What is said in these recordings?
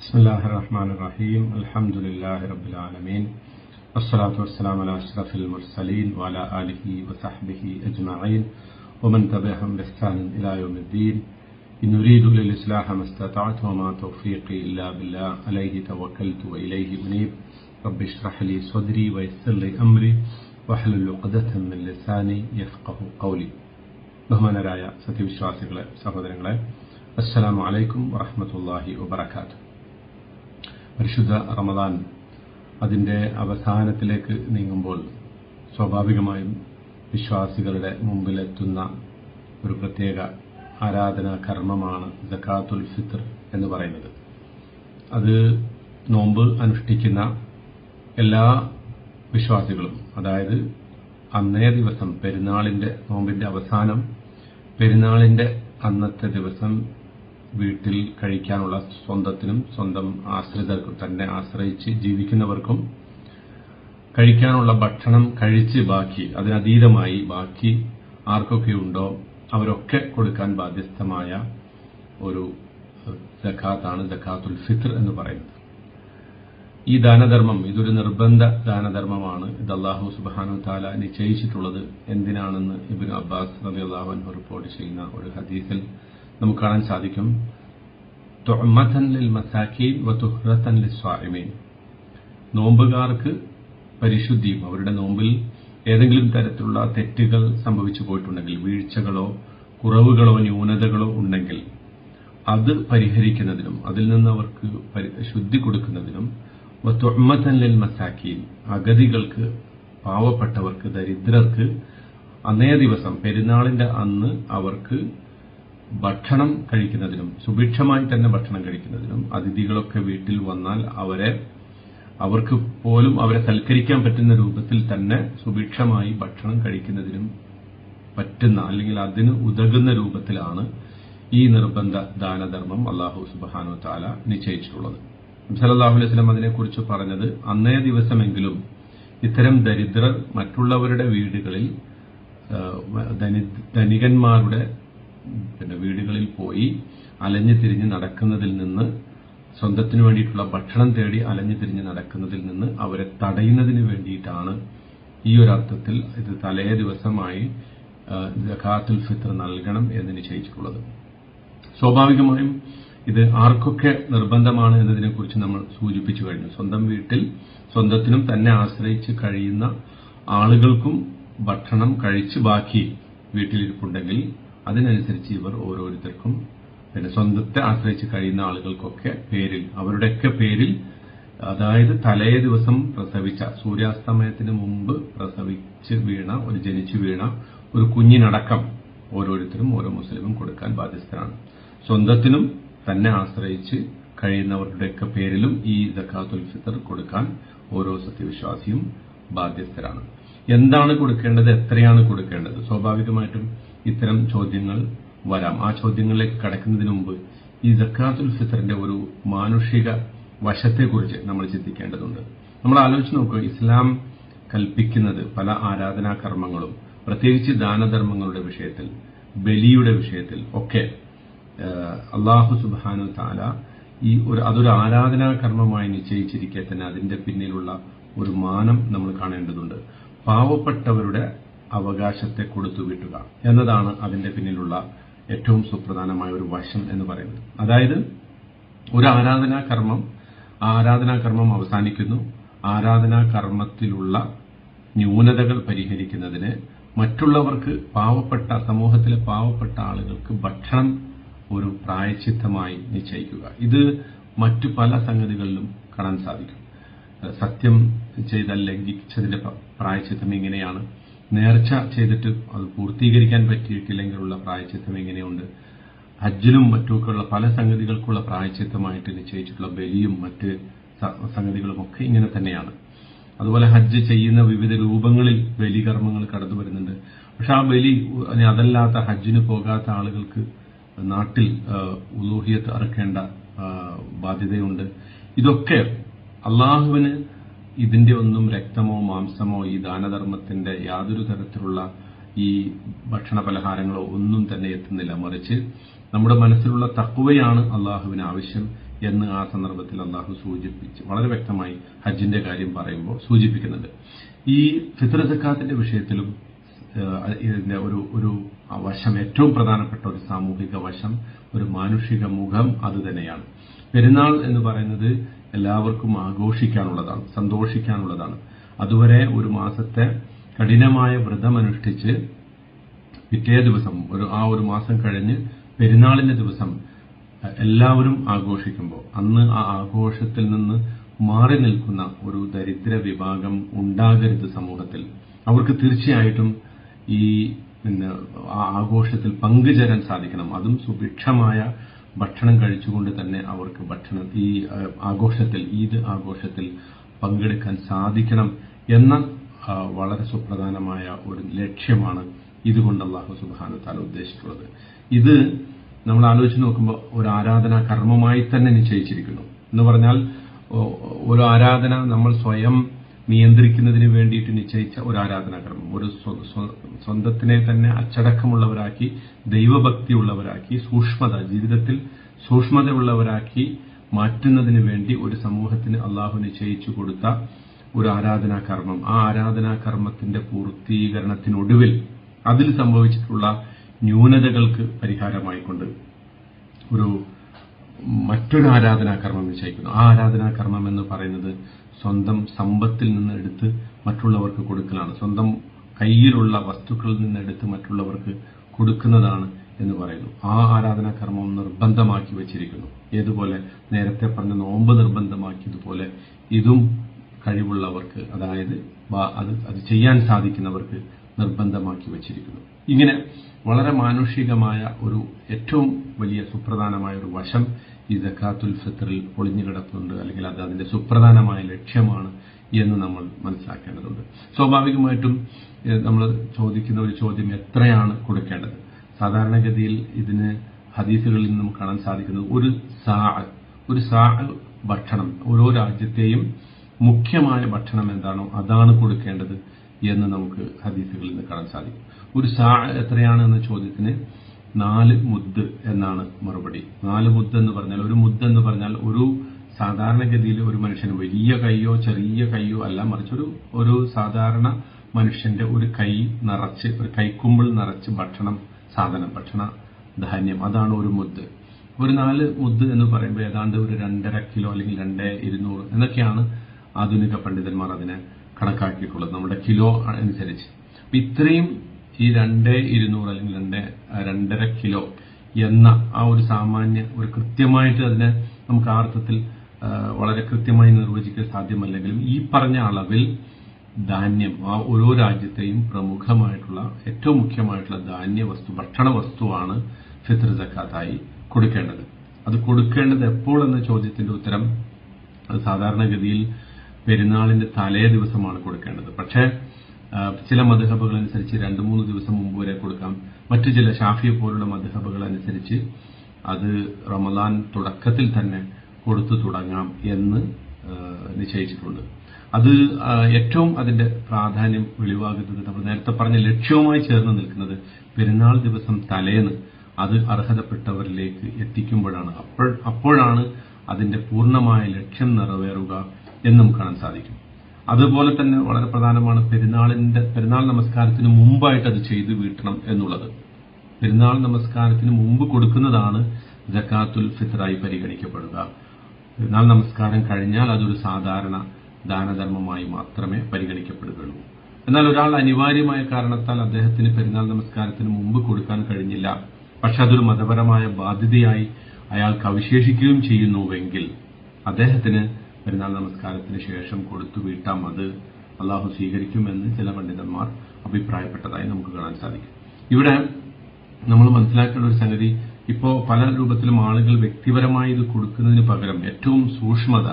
بسم الله الرحمن الرحيم الحمد لله رب العالمين والصلاة والسلام على أشرف المرسلين وعلى آله وصحبه أجمعين ومن تبعهم بإحسان إلى يوم الدين إن أريد للإصلاح ما استطعت وما توفيقي إلا بالله عليه توكلت وإليه أنيب رب اشرح لي صدري ويسر لي أمري واحلل عقدة من لساني يفقه قولي ബഹുമാനരായ സത്യവിശ്വാസികളെ സഹോദരങ്ങളെ അസ്സലാമു വലൈക്കും വറഹമത്തല്ലാഹി വബർക്കാത്ത് പരിശുദ്ധ റമദാൻ അതിന്റെ അവസാനത്തിലേക്ക് നീങ്ങുമ്പോൾ സ്വാഭാവികമായും വിശ്വാസികളുടെ മുമ്പിലെത്തുന്ന ഒരു പ്രത്യേക ആരാധനാ കർമ്മമാണ് ജക്കാത്തുൽ ഫിത്ർ എന്ന് പറയുന്നത്. അത് നോമ്പ് അനുഷ്ഠിക്കുന്ന എല്ലാ വിശ്വാസികളും അതായത് അന്നേ ദിവസം പെരുന്നാളിന്റെ നോമ്പിന്റെ അവസാനം പെരുന്നാളിന്റെ അന്നത്തെ ദിവസം വീട്ടിൽ കഴിക്കാനുള്ള സ്വന്തത്തിനും സ്വന്തം ആശ്രിതർക്കും തന്നെ ആശ്രയിച്ച് ജീവിക്കുന്നവർക്കും കഴിക്കാനുള്ള ഭക്ഷണം കഴിച്ച് ബാക്കി അതിനതീതമായി ബാക്കി ആർക്കൊക്കെ ഉണ്ടോ അവരൊക്കെ കൊടുക്കാൻ ബാധ്യസ്ഥമായ ഒരു ജക്കാത്താണ് ജക്കാത്തുൽ ഫിത്ർ എന്ന് പറയുന്നത്. ഈ ദാനധർമ്മം ഇതൊരു നിർബന്ധ ദാനധർമ്മമാണ്. ഇത് അള്ളാഹു സുബാനു താല നിശ്ചയിച്ചിട്ടുള്ളത്. എന്തിനാണെന്ന് ഇബിൻ അബ്ബാസ് നബി അള്ളാഹു റിപ്പോർട്ട് ചെയ്യുന്ന ഒരു ഹദീസിൽ നമുക്ക് കാണാൻ സാധിക്കും. നോമ്പുകാർക്ക് പരിശുദ്ധിയും അവരുടെ നോമ്പിൽ ഏതെങ്കിലും തരത്തിലുള്ള തെറ്റുകൾ സംഭവിച്ചു പോയിട്ടുണ്ടെങ്കിൽ വീഴ്ചകളോ കുറവുകളോ ന്യൂനതകളോ ഉണ്ടെങ്കിൽ അത് പരിഹരിക്കുന്നതിനും അതിൽ നിന്ന് അവർക്ക് ശുദ്ധി കൊടുക്കുന്നതിനും മസാക്കീൻ അഗതികൾക്ക് പാവപ്പെട്ടവർക്ക് ദരിദ്രർക്ക് അന്നേ ദിവസം പെരുന്നാളിന്റെ അന്ന് അവർക്ക് ഭക്ഷണം കഴിക്കുന്നതിനും സുഭിക്ഷമായി തന്നെ ഭക്ഷണം കഴിക്കുന്നതിനും അതിഥികളൊക്കെ വീട്ടിൽ വന്നാൽ അവരെ അവർക്ക് പോലും അവരെ സൽക്കരിക്കാൻ പറ്റുന്ന രൂപത്തിൽ തന്നെ സുഭിക്ഷമായി ഭക്ഷണം കഴിക്കുന്നതിനും പറ്റുന്ന അല്ലെങ്കിൽ അതിന് ഉതകുന്ന രൂപത്തിലാണ് ഈ നിർബന്ധ ദാനധർമ്മം അള്ളാഹു സുബാനു താല നിശ്ചയിച്ചിട്ടുള്ളത്. സലല്ലാഹു അലൈഹി സ്വലം അതിനെക്കുറിച്ച് പറഞ്ഞത് അന്നേ ദിവസമെങ്കിലും ഇത്തരം ദരിദ്രർ മറ്റുള്ളവരുടെ വീടുകളിൽ ധനികന്മാരുടെ പിന്നെ വീടുകളിൽ പോയി അലഞ്ഞു തിരിഞ്ഞ് നടക്കുന്നതിൽ നിന്ന് സ്വന്തത്തിന് വേണ്ടിയിട്ടുള്ള ഭക്ഷണം തേടി അലഞ്ഞു തിരിഞ്ഞ് നടക്കുന്നതിൽ നിന്ന് അവരെ തടയുന്നതിന് വേണ്ടിയിട്ടാണ് ഈ ഒരു അർത്ഥത്തിൽ ഇത് തലേ ദിവസമായി ജക്കാത്തുൽ ഫിത്ർ നൽകണം എന്ന് നിശ്ചയിച്ചിട്ടുള്ളത്. സ്വാഭാവികമായും ഇത് ആർക്കൊക്കെ നിർബന്ധമാണ് എന്നതിനെക്കുറിച്ച് നമ്മൾ സൂചിപ്പിച്ചു കഴിഞ്ഞു. സ്വന്തം വീട്ടിൽ സ്വന്തത്തിനും തന്നെ ആശ്രയിച്ച് കഴിയുന്ന ആളുകൾക്കും ഭക്ഷണം കഴിച്ച് ബാക്കി വീട്ടിലിരിപ്പുണ്ടെങ്കിൽ അതിനനുസരിച്ച് ഇവർ ഓരോരുത്തർക്കും പിന്നെ സ്വന്തത്തെ ആശ്രയിച്ച് കഴിയുന്ന ആളുകൾക്കൊക്കെ പേരിൽ അവരുടെയൊക്കെ പേരിൽ അതായത് തലേ ദിവസം പ്രസവിച്ച സൂര്യാസ്തമയത്തിന് മുമ്പ് പ്രസവിച്ച് വീണ ഒരു ജനിച്ചു വീണ ഒരു കുഞ്ഞിനടക്കം ഓരോരുത്തരും ഓരോ മുസ്ലിമും കൊടുക്കാൻ ബാധ്യസ്ഥരാണ്. സ്വന്തത്തിനും തന്നെ ആശ്രയിച്ച് കഴിയുന്നവരുടെയൊക്കെ പേരിലും ഈ ജക്കാത്തുൽ ഫിത്തർ കൊടുക്കാൻ ഓരോ സത്യവിശ്വാസിയും ബാധ്യസ്ഥരാണ്. എന്താണ് കൊടുക്കേണ്ടത്? എത്രയാണ് കൊടുക്കേണ്ടത്? സ്വാഭാവികമായിട്ടും ഇത്തരം ചോദ്യങ്ങൾ വരാം. ആ ചോദ്യങ്ങളിലേക്ക് കടക്കുന്നതിന് മുമ്പ് ഈ ജക്കാത്തുൽ ഫിത്തറിന്റെ ഒരു മാനുഷിക വശത്തെക്കുറിച്ച് നമ്മൾ ചിന്തിക്കേണ്ടതുണ്ട്. നമ്മൾ ആലോചിച്ച് നോക്കുക ഇസ്ലാം കൽപ്പിക്കുന്നത് പല ആരാധനാ കർമ്മങ്ങളും പ്രത്യേകിച്ച് ദാനധർമ്മങ്ങളുടെ വിഷയത്തിൽ ബലിയുടെ വിഷയത്തിൽ ഒക്കെ അള്ളാഹു സുബാനു താല ഈ ഒരു അതൊരു ആരാധനാ കർമ്മമായി നിശ്ചയിച്ചിരിക്കെ തന്നെ അതിന്റെ പിന്നിലുള്ള ഒരു മാനം നമ്മൾ കാണേണ്ടതുണ്ട്. പാവപ്പെട്ടവരുടെ അവകാശത്തെ കൊടുത്തു വിട്ടുക എന്നതാണ് അതിന്റെ പിന്നിലുള്ള ഏറ്റവും സുപ്രധാനമായ ഒരു വശം എന്ന് പറയുന്നത്. അതായത് ഒരു ആരാധനാ കർമ്മം ആരാധനാ കർമ്മം അവസാനിക്കുന്നു. ആരാധനാ കർമ്മത്തിലുള്ള ന്യൂനതകൾ പരിഹരിക്കുന്നതിന് മറ്റുള്ളവർക്ക് പാവപ്പെട്ട സമൂഹത്തിലെ പാവപ്പെട്ട ആളുകൾക്ക് ഭക്ഷണം ഒരു പ്രായച്ചിത്തമായി നിശ്ചയിക്കുക. ഇത് മറ്റു പല സംഗതികളിലും കാണാൻ സാധിക്കും. സത്യം ചെയ്ത ലംഘിച്ചതിന്റെ പ്രായച്ചിത്തം എങ്ങനെയാണ് നേർച്ച ചെയ്തിട്ട് അത് പൂർത്തീകരിക്കാൻ പറ്റിയിട്ടില്ലെങ്കിലുള്ള പ്രായച്ചിത്തം എങ്ങനെയുണ്ട് ഹജ്ജിലും മറ്റുമൊക്കെയുള്ള പല സംഗതികൾക്കുള്ള പ്രായച്ചിത്തമായിട്ട് നിശ്ചയിച്ചിട്ടുള്ള ബലിയും മറ്റ് സംഗതികളും ഒക്കെ ഇങ്ങനെ തന്നെയാണ്. അതുപോലെ ഹജ്ജ് ചെയ്യുന്ന വിവിധ രൂപങ്ങളിൽ ബലി കർമ്മങ്ങൾ കടന്നു വരുന്നുണ്ട് പക്ഷെ ആ ബലി അതല്ലാത്ത ഹജ്ജിന് പോകാത്ത ആളുകൾക്ക് നാട്ടിൽ ഉലൂഹിയത്ത് അറക്കേണ്ട ബാധ്യതയുണ്ട്. ഇതൊക്കെ അള്ളാഹുവിന് ഇതിന്റെ ഒന്നും രക്തമോ മാംസമോ ഈ ദാനധർമ്മത്തിന്റെ യാതൊരു തരത്തിലുള്ള ഈ ഭക്ഷണ പലഹാരങ്ങളോ ഒന്നും തന്നെ എത്തുന്നില്ല. മറിച്ച് നമ്മുടെ മനസ്സിലുള്ള തക്കുവയാണ് അള്ളാഹുവിന് ആവശ്യം എന്ന് ആ സന്ദർഭത്തിൽ അള്ളാഹു സൂചിപ്പിച്ച് വളരെ വ്യക്തമായി ഹജ്ജിന്റെ കാര്യം പറയുമ്പോൾ സൂചിപ്പിക്കുന്നുണ്ട്. ഈ ഫിത്ര സക്കാത്തിന്റെ വിഷയത്തിലും ഇതിന്റെ ഒരു ഒരു വശം ഏറ്റവും പ്രധാനപ്പെട്ട ഒരു സാമൂഹിക വശം ഒരു മാനുഷിക മുഖം അത് തന്നെയാണ്. പെരുന്നാൾ എന്ന് പറയുന്നത് എല്ലാവർക്കും ആഘോഷിക്കാനുള്ളതാണ് സന്തോഷിക്കാനുള്ളതാണ്. അതുവരെ ഒരു മാസത്തെ കഠിനമായ വ്രതമനുഷ്ഠിച്ച് പിറ്റേ ദിവസം ഒരു ആ ഒരു മാസം കഴിഞ്ഞ് പെരുന്നാളിന്റെ ദിവസം എല്ലാവരും ആഘോഷിക്കുമ്പോൾ അന്ന് ആ ആഘോഷത്തിൽ നിന്ന് മാറി നിൽക്കുന്ന ഒരു ദരിദ്ര വിഭാഗം ഉണ്ടാകരുത് സമൂഹത്തിൽ. അവർക്ക് തീർച്ചയായിട്ടും ഈ പിന്നെ ആ ആഘോഷത്തിൽ പങ്കുചേരാൻ സാധിക്കണം. അതും സുഭിക്ഷമായ ഭക്ഷണം കഴിച്ചുകൊണ്ട് തന്നെ അവർക്ക് ഭക്ഷണം ഈ ആഘോഷത്തിൽ ഈദ് ആഘോഷത്തിൽ പങ്കെടുക്കാൻ സാധിക്കണം എന്ന വളരെ സുപ്രധാനമായ ഒരു ലക്ഷ്യമാണ് ഇതുകൊണ്ട് അള്ളാഹു സുബാന താല ഉദ്ദേശിച്ചിട്ടുള്ളത്. ഇത് നമ്മൾ ആലോചിച്ച് നോക്കുമ്പോൾ ഒരു ആരാധന കർമ്മമായി തന്നെ നിശ്ചയിച്ചിരിക്കുന്നു. എന്ന് പറഞ്ഞാൽ ഒരു ആരാധന നമ്മൾ സ്വയം നിയന്ത്രിക്കുന്നതിന് വേണ്ടിയിട്ട് നിശ്ചയിച്ച ഒരു ആരാധനാക്രമം. ഒരു സ്വ- സ്വ- സ്വന്തത്തിനെ തന്നെ അച്ചടക്കമുള്ളവരാക്കി ദൈവഭക്തിയുള്ളവരാക്കി സൂക്ഷ്മത ജീവിതത്തിൽ സൂക്ഷ്മതയുള്ളവരാക്കി മാറ്റുന്നതിന് വേണ്ടി ഒരു സമൂഹത്തിന് അള്ളാഹു നിശ്ചയിച്ചു കൊടുത്ത ഒരു ആരാധനാകർമ്മം ആ ആരാധനാകർമ്മത്തിന്റെ പൂർത്തീകരണത്തിനൊടുവിൽ അതിൽ സംഭവിച്ചിട്ടുള്ള ന്യൂനതകൾക്ക് പരിഹാരമായിക്കൊണ്ട് ഒരു മറ്റൊരു ആരാധനാകർമ്മം നിശ്ചയിക്കുന്നു. ആ ആരാധനാകർമ്മം എന്ന് പറയുന്നത് സ്വന്തം സമ്പത്തിൽ നിന്ന് എടുത്ത് മറ്റുള്ളവർക്ക് കൊടുക്കലാണ്. സ്വന്തം കയ്യിലുള്ള വസ്തുക്കളിൽ നിന്ന് എടുത്ത് മറ്റുള്ളവർക്ക് കൊടുക്കുന്നതാണ് എന്ന് പറയുന്നു. ആ ആരാധനാകർമ്മം നിർബന്ധമാക്കി വെച്ചിരിക്കുന്നു. ഏതുപോലെ? നേരത്തെ പറഞ്ഞ നോമ്പ് നിർബന്ധമാക്കിയതുപോലെ ഇതും കഴിവുള്ളവർക്ക് അതായത് അത് അത് ചെയ്യാൻ സാധിക്കുന്നവർക്ക് നിർബന്ധമാക്കി വച്ചിരിക്കുന്നു. ഇങ്ങനെ വളരെ മാനുഷികമായ ഒരു ഏറ്റവും വലിയ സുപ്രധാനമായ ഒരു വശം ഈ ജക്കാത്തുൽ ഫിത്രിൽ ഒളിഞ്ഞു കിടക്കുന്നുണ്ട് അല്ലെങ്കിൽ അത് അതിന്റെ സുപ്രധാനമായ ലക്ഷ്യമാണ് എന്ന് നമ്മൾ മനസ്സിലാക്കേണ്ടതുണ്ട്. സ്വാഭാവികമായിട്ടും നമ്മൾ ചോദിക്കുന്ന ഒരു ചോദ്യം എത്രയാണ് കൊടുക്കേണ്ടത്? സാധാരണഗതിയിൽ ഇതിന് ഹദീസുകളിൽ നിന്നും കാണാൻ സാധിക്കുന്നത് ഒരു സാ ഒരു സാ ഭക്ഷണം ഓരോ രാജ്യത്തെയും മുഖ്യമായ ഭക്ഷണം എന്താണോ അതാണ് കൊടുക്കേണ്ടത് എന്ന് നമുക്ക് ഹദീസുകളിൽ നിന്ന് കാണാൻ സാധിക്കും. ഒരു സാ എത്രയാണ് എന്ന ചോദ്യത്തിന് നാല് മുദ് എന്നാണ് മറുപടി. നാല് മുദ് എന്ന് പറഞ്ഞാൽ ഒരു മുദ് എന്ന് പറഞ്ഞാൽ ഒരു സാധാരണഗതിയിൽ ഒരു മനുഷ്യൻ വലിയ കൈയോ ചെറിയ കൈയോ അല്ല മറിച്ച് ഒരു ഒരു സാധാരണ മനുഷ്യന്റെ ഒരു കൈ നിറച്ച് ഒരു കൈക്കുമ്പിൾ നിറച്ച് ഭക്ഷണം സാധനം ഭക്ഷണ ധാന്യം. അതാണ് ഒരു മുദ്. ഒരു നാല് മുദ് എന്ന് പറയുമ്പോൾ ഏതാണ്ട് ഒരു രണ്ടര കിലോ അല്ലെങ്കിൽ രണ്ട് ഇരുന്നൂറ് എന്നൊക്കെയാണ് ആധുനിക പണ്ഡിതന്മാർ അതിനെ കണക്കാക്കിയിട്ടുള്ളത്. നമ്മുടെ കിലോ അനുസരിച്ച്. ഇത്രയും ഈ രണ്ട് ഇരുന്നൂറ് അല്ലെങ്കിൽ രണ്ട് രണ്ടര കിലോ എന്ന ആ ഒരു സാമാന്യ ഒരു കൃത്യമായിട്ട് അതിനെ നമുക്ക് ആ അർത്ഥത്തിൽ വളരെ കൃത്യമായി നിർവചിക്കാൻ സാധ്യമല്ലെങ്കിലും ഈ പറഞ്ഞ അളവിൽ ധാന്യം ആ ഓരോ രാജ്യത്തെയും പ്രമുഖമായിട്ടുള്ള ഏറ്റവും മുഖ്യമായിട്ടുള്ള ധാന്യ വസ്തു ഭക്ഷണ വസ്തുവാണ് ഫിത്ർ ജക്കാത്തായി കൊടുക്കേണ്ടത്. അത് കൊടുക്കേണ്ടത് എപ്പോൾ എന്ന ചോദ്യത്തിന്റെ ഉത്തരം അത് സാധാരണഗതിയിൽ പെരുന്നാളിന്റെ തലേ ദിവസമാണ് കൊടുക്കേണ്ടത്. പക്ഷേ ചില മധുഹബുകൾ അനുസരിച്ച് രണ്ട് മൂന്ന് ദിവസം മുമ്പ് വരെ കൊടുക്കാം. മറ്റു ചില ഷാഫിയെ പോലുള്ള മധുഹബുകൾ അനുസരിച്ച് അത് റമദാൻ തുടക്കത്തിൽ തന്നെ കൊടുത്തു തുടങ്ങാം എന്ന് നിശ്ചയിച്ചിട്ടുണ്ട്. അത് ഏറ്റവും അതിന്റെ പ്രാധാന്യം വെളിവാകുന്നത് നമ്മൾ നേരത്തെ പറഞ്ഞ ലക്ഷ്യവുമായി ചേർന്ന് നിൽക്കുന്നത് പെരുന്നാൾ ദിവസം തലേന്ന് അത് അർഹതപ്പെട്ടവരിലേക്ക് എത്തിക്കുമ്പോഴാണ്. അപ്പോൾ അപ്പോഴാണ് അതിന്റെ പൂർണമായ ലക്ഷ്യം നിറവേറുക എന്നും കാണാൻ സാധിക്കും. അതുപോലെ തന്നെ വളരെ പ്രധാനമാണ് പെരുന്നാളിന്റെ പെരുന്നാൾ നമസ്കാരത്തിന് മുമ്പായിട്ട് അത് ചെയ്തു വീട്ടണം എന്നുള്ളത്. പെരുന്നാൾ നമസ്കാരത്തിന് മുമ്പ് കൊടുക്കുന്നതാണ് ജക്കാത്തുൽ ഫിത്റായി പരിഗണിക്കപ്പെടുക. പെരുന്നാൾ നമസ്കാരം കഴിഞ്ഞാൽ അതൊരു സാധാരണ ദാനധർമ്മമായി മാത്രമേ പരിഗണിക്കപ്പെടുകയുള്ളൂ. എന്നാൽ ഒരാൾ അനിവാര്യമായ കാരണത്താൽ അദ്ദേഹത്തിന് പെരുന്നാൾ നമസ്കാരത്തിന് മുമ്പ് കൊടുക്കാൻ കഴിഞ്ഞില്ല. പക്ഷെ അതൊരു മതപരമായ ബാധ്യതയായി അയാൾക്ക് അവശേഷിക്കുകയും ചെയ്യുന്നുവെങ്കിൽ അദ്ദേഹത്തിന് പെരുന്നാൾ നമസ്കാരത്തിന് ശേഷം കൊടുത്തു വീട്ടാം അത് അള്ളാഹു സ്വീകരിക്കുമെന്ന് ചില പണ്ഡിതന്മാർ അഭിപ്രായപ്പെട്ടതായി നമുക്ക് കാണാൻ സാധിക്കും. ഇവിടെ നമ്മൾ മനസ്സിലാക്കേണ്ട ഒരു സംഗതി ഇപ്പോൾ പല രൂപത്തിലും ആളുകൾ വ്യക്തിപരമായി ഇത് കൊടുക്കുന്നതിന് പകരം ഏറ്റവും സൂക്ഷ്മത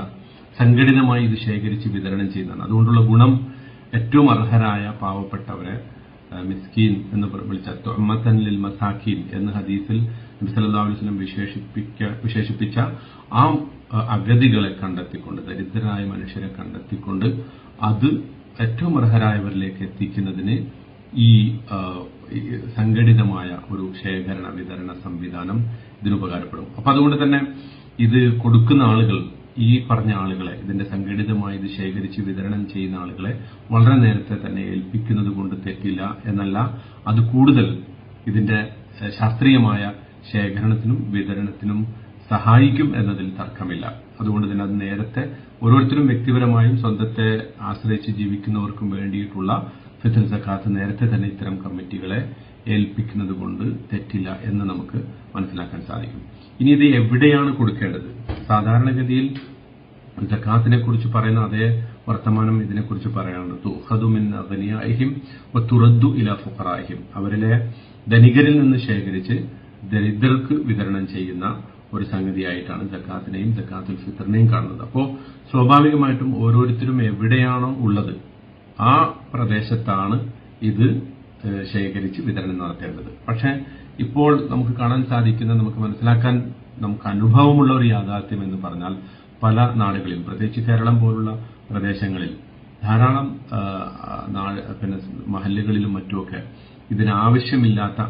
സംഘടിതമായി ഇത് ശേഖരിച്ച് വിതരണം ചെയ്യുന്നതാണ്. അതുകൊണ്ടുള്ള ഗുണം ഏറ്റവും അർഹരായ പാവപ്പെട്ടവരെ മിസ്കീൻ എന്ന് വിളിച്ച തൊമ്മത്തൻ ലിൽ മസാക്കീൻ എന്ന ഹദീസിൽ നബി സല്ലല്ലാഹു അലൈഹി വസല്ലം വിശേഷിപ്പിക്ക വിശേഷിപ്പിച്ച ആ, അഗതികളെ കണ്ടെത്തിക്കൊണ്ട് ദരിദ്രരായ മനുഷ്യരെ കണ്ടെത്തിക്കൊണ്ട് അത് ഏറ്റവും അർഹരായവരിലേക്ക് എത്തിക്കുന്നതിന് ഈ സംഘടിതമായ ഒരു ശേഖരണ വിതരണ സംവിധാനം ഇതിന് ഉപകാരപ്പെടും. അപ്പൊ അതുകൊണ്ട് തന്നെ ഇത് കൊടുക്കുന്ന ആളുകൾ ഈ പറഞ്ഞ ആളുകളെ ഇതിന്റെ സംഘടിതമായി ഇത് ശേഖരിച്ച് വിതരണം ചെയ്യുന്ന ആളുകളെ വളരെ നേരത്തെ തന്നെ ഏൽപ്പിക്കുന്നത് കൊണ്ട് തെറ്റില്ല എന്നല്ല അത് കൂടുതൽ ഇതിന്റെ ശാസ്ത്രീയമായ ശേഖരണത്തിനും വിതരണത്തിനും സഹായിക്കും എന്നതിൽ തർക്കമില്ല. അതുകൊണ്ട് തന്നെ അത് നേരത്തെ ഓരോരുത്തരും വ്യക്തിപരമായും സ്വന്തത്തെ ആശ്രയിച്ച് ജീവിക്കുന്നവർക്കും വേണ്ടിയിട്ടുള്ള ഫിത്തർ സക്കാത്ത് നേരത്തെ തന്നെ ഇത്തരം കമ്മിറ്റികളെ ഏൽപ്പിക്കുന്നത് കൊണ്ട് തെറ്റില്ല എന്ന് നമുക്ക് മനസ്സിലാക്കാൻ സാധിക്കും. ഇനി ഇത് എവിടെയാണ് കൊടുക്കേണ്ടത്? സാധാരണഗതിയിൽ ജക്കാത്തിനെ കുറിച്ച് പറയുന്ന അതേ വർത്തമാനം ഇതിനെക്കുറിച്ച് പറയാനുണ്ട്. തുഹദു മിൻ അഗ്നിയാഹിം തുറദ്ദു ഇല ഫുഖറാഹിം അവരിലെ ധനികരിൽ നിന്ന് ശേഖരിച്ച് ദരിദ്രർക്ക് വിതരണം ചെയ്യുന്ന ഒരു സംഗതിയായിട്ടാണ് ജക്കാത്തിനെയും ജക്കാത്തുൽ ഫിത്തറിനെയും കാണുന്നത്. അപ്പോൾ സ്വാഭാവികമായിട്ടും ഓരോരുത്തരും എവിടെയാണോ ഉള്ളത് ആ പ്രദേശത്താണ് ഇത് ശേഖരിച്ച് വിതരണം നടത്തേണ്ടത്. പക്ഷേ ഇപ്പോൾ നമുക്ക് കാണാൻ സാധിക്കുന്ന നമുക്ക് മനസ്സിലാക്കാൻ നമുക്ക് അനുഭവമുള്ള ഒരു യാഥാർത്ഥ്യം എന്ന് പറഞ്ഞാൽ പല നാടുകളിലും പ്രത്യേകിച്ച് കേരളം പോലുള്ള പ്രദേശങ്ങളിൽ ധാരാളം പിന്നെ മഹല്ലുകളിലും മറ്റുമൊക്കെ ഇതിനാവശ്യമില്ലാത്ത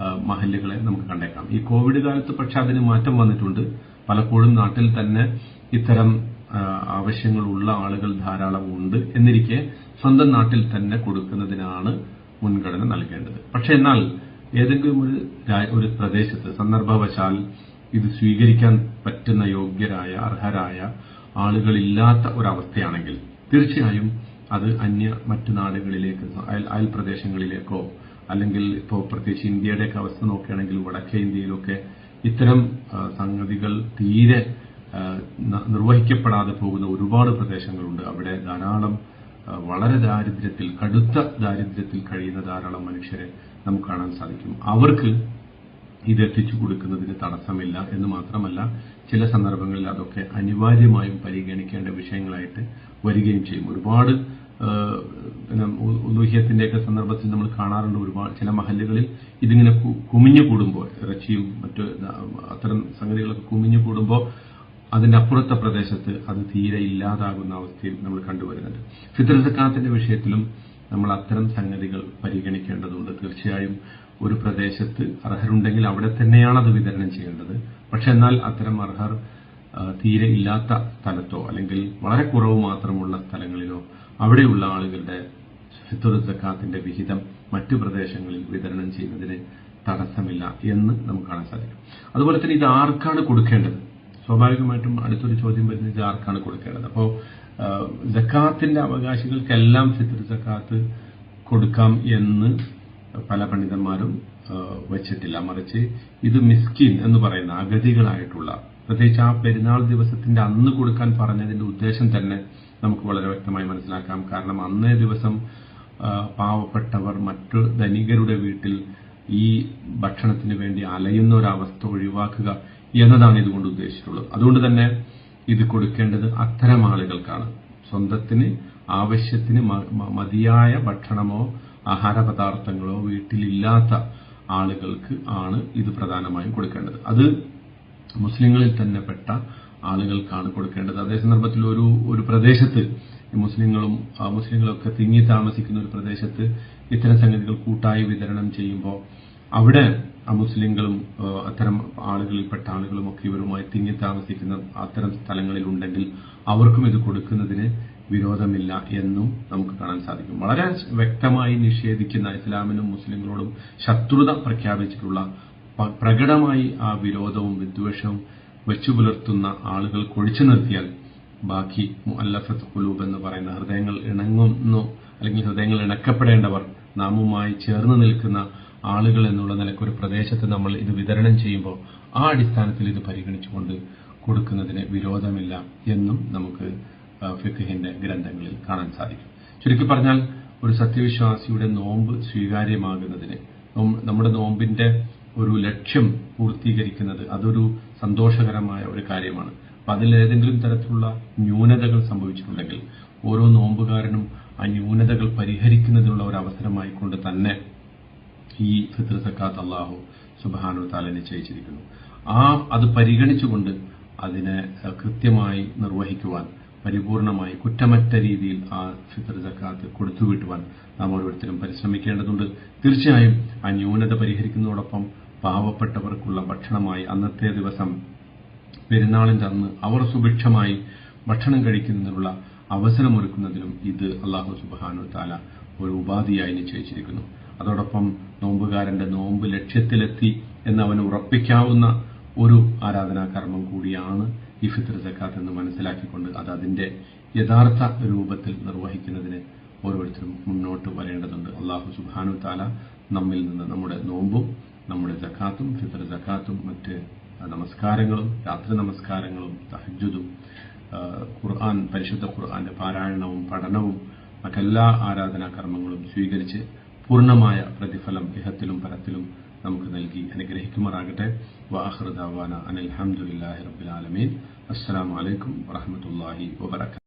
മഹല്ലുകളെ നമുക്ക് കണ്ടേക്കാം. ഈ കോവിഡ് കാലത്ത് പക്ഷെ അതിന് മാറ്റം വന്നിട്ടുണ്ട്. പലപ്പോഴും നാട്ടിൽ തന്നെ ഇത്തരം ആവശ്യങ്ങളുള്ള ആളുകൾ ധാരാളം ഉണ്ട് എന്നിരിക്കെ സ്വന്തം നാട്ടിൽ തന്നെ കൊടുക്കുന്നതിനാണ് മുൻഗണന നൽകേണ്ടത്. പക്ഷെ എന്നാൽ ഏതെങ്കിലും ഒരു ഒരു പ്രദേശത്ത് സന്ദർഭവശാൽ ഇത് സ്വീകരിക്കാൻ പറ്റുന്ന യോഗ്യരായ അർഹരായ ആളുകളില്ലാത്ത ഒരവസ്ഥയാണെങ്കിൽ തീർച്ചയായും അത് അന്യ മറ്റു നാടുകളിലേക്ക് അയൽ പ്രദേശങ്ങളിലേക്കോ അല്ലെങ്കിൽ ഇപ്പോൾ പ്രത്യേകിച്ച് ഇന്ത്യയുടെയൊക്കെ അവസ്ഥ നോക്കുകയാണെങ്കിൽ വടക്കേ ഇന്ത്യയിലൊക്കെ ഇത്തരം സംഗതികൾ തീരെ നിർവഹിക്കപ്പെടാതെ പോകുന്ന ഒരുപാട് പ്രദേശങ്ങളുണ്ട്. അവിടെ ധാരാളം വളരെ ദാരിദ്ര്യത്തിൽ കടുത്ത ദാരിദ്ര്യത്തിൽ കഴിയുന്ന ധാരാളം മനുഷ്യരെ നമുക്ക് കാണാൻ സാധിക്കും. അവർക്ക് ഇത് എത്തിച്ചു കൊടുക്കുന്നതിന് തടസ്സമില്ല എന്ന് മാത്രമല്ല ചില സന്ദർഭങ്ങളിൽ അതൊക്കെ അനിവാര്യമായും പരിഗണിക്കേണ്ട വിഷയങ്ങളായിട്ട് വരികയും ചെയ്യും. ഒരുപാട് പിന്നെ ഉലൂഹ്യത്തിന്റെയൊക്കെ സന്ദർഭത്തിൽ നമ്മൾ കാണാറുണ്ട് ഒരുപാട് ചില മഹല്ലുകളിൽ ഇതിങ്ങനെ കുമിഞ്ഞു കൂടുമ്പോൾ ഇറച്ചിയും മറ്റു അത്തരം സംഗതികളൊക്കെ കുമിഞ്ഞു കൂടുമ്പോൾ അതിന്റെ അപ്പുറത്തെ പ്രദേശത്ത് അത് തീരെ ഇല്ലാതാകുന്ന അവസ്ഥയും നമ്മൾ കണ്ടുവരുന്നുണ്ട്. ഫിത്തർ സക്കാത്തിന്റെ വിഷയത്തിലും നമ്മൾ അത്തരം സംഗതികൾ പരിഗണിക്കേണ്ടതുണ്ട്. തീർച്ചയായും ഒരു പ്രദേശത്ത് അർഹരുണ്ടെങ്കിൽ അവിടെ തന്നെയാണ് അത് വിതരണം ചെയ്യേണ്ടത്. പക്ഷെ എന്നാൽ അത്തരം അർഹർ തീരെ ഇല്ലാത്ത സ്ഥലത്തോ അല്ലെങ്കിൽ വളരെ കുറവ് മാത്രമുള്ള സ്ഥലങ്ങളിലോ അവിടെയുള്ള ആളുകളുടെ ഫിത്തുർ സക്കാത്തിന്റെ വിഹിതം മറ്റു പ്രദേശങ്ങളിൽ വിതരണം ചെയ്യുന്നതിന് തടസ്സമില്ല എന്ന് നമുക്ക് കാണാൻ സാധിക്കും. അതുപോലെ തന്നെ ഇത് ആർക്കാണ് കൊടുക്കേണ്ടത്? സ്വാഭാവികമായിട്ടും അടുത്തൊരു ചോദ്യം വരുന്നത് ഇത് ആർക്കാണ് കൊടുക്കേണ്ടത്? അപ്പോൾ ജക്കാത്തിന്റെ അവകാശികൾക്കെല്ലാം ഫിത്തുർ സക്കാത്ത് കൊടുക്കാം എന്ന് പല പണ്ഡിതന്മാരും വച്ചിട്ടില്ല. മറിച്ച് ഇത് മിസ്കിൻ എന്ന് പറയുന്ന അഗതികളായിട്ടുള്ള പ്രത്യേകിച്ച് ആ പെരുന്നാൾ ദിവസത്തിന്റെ അന്ന് കൊടുക്കാൻ പറഞ്ഞതിന്റെ ഉദ്ദേശം തന്നെ നമുക്ക് വളരെ വ്യക്തമായി മനസ്സിലാക്കാം. കാരണം അന്നേ ദിവസം പാവപ്പെട്ടവർ മറ്റു ധനികരുടെ വീട്ടിൽ ഈ ഭക്ഷണത്തിന് വേണ്ടി അലയുന്ന ഒരവസ്ഥ ഒഴിവാക്കുക എന്നതാണ് ഇതുകൊണ്ട് ഉദ്ദേശിച്ചിട്ടുള്ളത്. അതുകൊണ്ട് തന്നെ ഇത് കൊടുക്കേണ്ടത് അത്തരം ആളുകൾക്കാണ്. സ്വന്തത്തിന് ആവശ്യത്തിന് മതിയായ ഭക്ഷണമോ ആഹാര പദാർത്ഥങ്ങളോ വീട്ടിലില്ലാത്ത ആളുകൾക്ക് ആണ് ഇത് പ്രധാനമായും കൊടുക്കേണ്ടത്. അത് മുസ്ലിങ്ങളിൽ തന്നെ പെട്ട ആളുകൾക്കാണ് കൊടുക്കേണ്ടത്. അതേ സന്ദർഭത്തിൽ ഒരു ഒരു പ്രദേശത്ത് മുസ്ലിങ്ങളും മുസ്ലിങ്ങളൊക്കെ തിങ്ങി താമസിക്കുന്ന ഒരു പ്രദേശത്ത് ഇത്തരം സംഗതികൾ കൂട്ടായി വിതരണം ചെയ്യുമ്പോൾ അവിടെ അമുസ്ലിങ്ങളും ആ, അത്തരം ആളുകളിൽപ്പെട്ട ആളുകളും ഒക്കെ ഇവരുമായി തിങ്ങി താമസിക്കുന്ന അത്തരം സ്ഥലങ്ങളിൽ ഉണ്ടെങ്കിൽ അവർക്കും ഇത് കൊടുക്കുന്നതിന് വിരോധമില്ല എന്നും നമുക്ക് കാണാൻ സാധിക്കും. വളരെ വ്യക്തമായി നിഷേധിക്കുന്ന ഇസ്ലാമിനും മുസ്ലിങ്ങളോടും ശത്രുത പ്രഖ്യാപിച്ചിട്ടുള്ള പ്രകടമായി ആ വിരോധവും വിദ്വേഷവും വെച്ചു പുലർത്തുന്ന ആളുകൾ കൊഴിച്ചു നിർത്തിയാൽ ബാക്കി മുഅല്ലഫത്ത് കുലൂബ് എന്ന് പറയുന്ന ഹൃദയങ്ങൾ ഇണങ്ങുന്നു അല്ലെങ്കിൽ ഹൃദയങ്ങൾ ഇണക്കപ്പെടേണ്ടവർ നാമുമായി ചേർന്ന് നിൽക്കുന്ന ആളുകൾ എന്നുള്ള നിലയ്ക്ക് ഒരു പ്രദേശത്ത് നമ്മൾ ഇത് വിതരണം ചെയ്യുമ്പോൾ ആ അടിസ്ഥാനത്തിൽ ഇത് പരിഗണിച്ചുകൊണ്ട് കൊടുക്കുന്നതിന് വിരോധമില്ല എന്നും നമുക്ക് ഫിഖിന്റെ ഗ്രന്ഥങ്ങളിൽ കാണാൻ സാധിക്കും. ചുരുക്കി പറഞ്ഞാൽ ഒരു സത്യവിശ്വാസിയുടെ നോമ്പ് സ്വീകാര്യമാകുന്നതിന് നമ്മുടെ നോമ്പിന്റെ ഒരു ലക്ഷ്യം പൂർത്തീകരിക്കുന്നത് അതൊരു സന്തോഷകരമായ ഒരു കാര്യമാണ്. അപ്പൊ അതിൽ ഏതെങ്കിലും തരത്തിലുള്ള ന്യൂനതകൾ സംഭവിച്ചിട്ടുണ്ടെങ്കിൽ ഓരോ നോമ്പുകാരനും ആ ന്യൂനതകൾ പരിഹരിക്കുന്നതിനുള്ള ഒരു അവസരമായി അവസരമായിക്കൊണ്ട് തന്നെ ഈ ഫിത്ർ സക്കാത്ത് അള്ളാഹു സുബാനു താല നിശ്ചയിച്ചിരിക്കുന്നു. ആ അത് പരിഗണിച്ചുകൊണ്ട് അതിനെ കൃത്യമായി നിർവഹിക്കുവാൻ പരിപൂർണമായി കുറ്റമറ്റ രീതിയിൽ ആ ഫിത്തർ ജക്കാത്ത് കൊടുത്തുവിട്ടുവാൻ നാം ഓരോരുത്തരും പരിശ്രമിക്കേണ്ടതുണ്ട്. തീർച്ചയായും ആ ന്യൂനത പരിഹരിക്കുന്നതോടൊപ്പം പാവപ്പെട്ടവർക്കുള്ള ഭക്ഷണമായി അന്നത്തെ ദിവസം പെരുന്നാളിന്റെ അന്ന് അവർ സുഭിക്ഷമായി ഭക്ഷണം കഴിക്കുന്നതിനുള്ള അവസരമൊരുക്കുന്നതിനും ഇത് അള്ളാഹു സുബാനു താല ഒരു ഉപാധിയായി നിശ്ചയിച്ചിരിക്കുന്നു. അതോടൊപ്പം നോമ്പുകാരന്റെ നോമ്പ് ലക്ഷ്യത്തിലെത്തി എന്ന് അവന് ഉറപ്പിക്കാവുന്ന ഒരു ആരാധനാ കർമ്മം കൂടിയാണ് ഈ ഫിത്ർ സക്കാത്ത് എന്ന് മനസ്സിലാക്കിക്കൊണ്ട് അത് അതിന്റെ യഥാർത്ഥ രൂപത്തിൽ നിർവഹിക്കുന്നതിന് ഓരോരുത്തരും മുന്നോട്ട് വരേണ്ടതുണ്ട്. അള്ളാഹു സുബാനു താല നമ്മിൽ നിന്ന് നമ്മുടെ നോമ്പും നമ്മുടെ ജക്കാത്തും ഫിത്തർ ജക്കാത്തും മറ്റ് നമസ്കാരങ്ങളും രാത്രി നമസ്കാരങ്ങളും തഹജുദും ഖുർആൻ പരിശുദ്ധ ഖുർആന്റെ പാരായണവും പഠനവും മറ്റെല്ലാ ആരാധനാ കർമ്മങ്ങളും സ്വീകരിച്ച് പൂർണമായ പ്രതിഫലം ഇഹത്തിലും പരത്തിലും നമുക്ക് നൽകി അനുഗ്രഹിക്കുമാറാകട്ടെ. വാഹൃദാവാന അനിൽഹമുല്ലാഹി ആലമീൻ. അസ്സലാമു അലൈക്കും വറഹമത്തല്ലാഹി വബർക്കാത്തു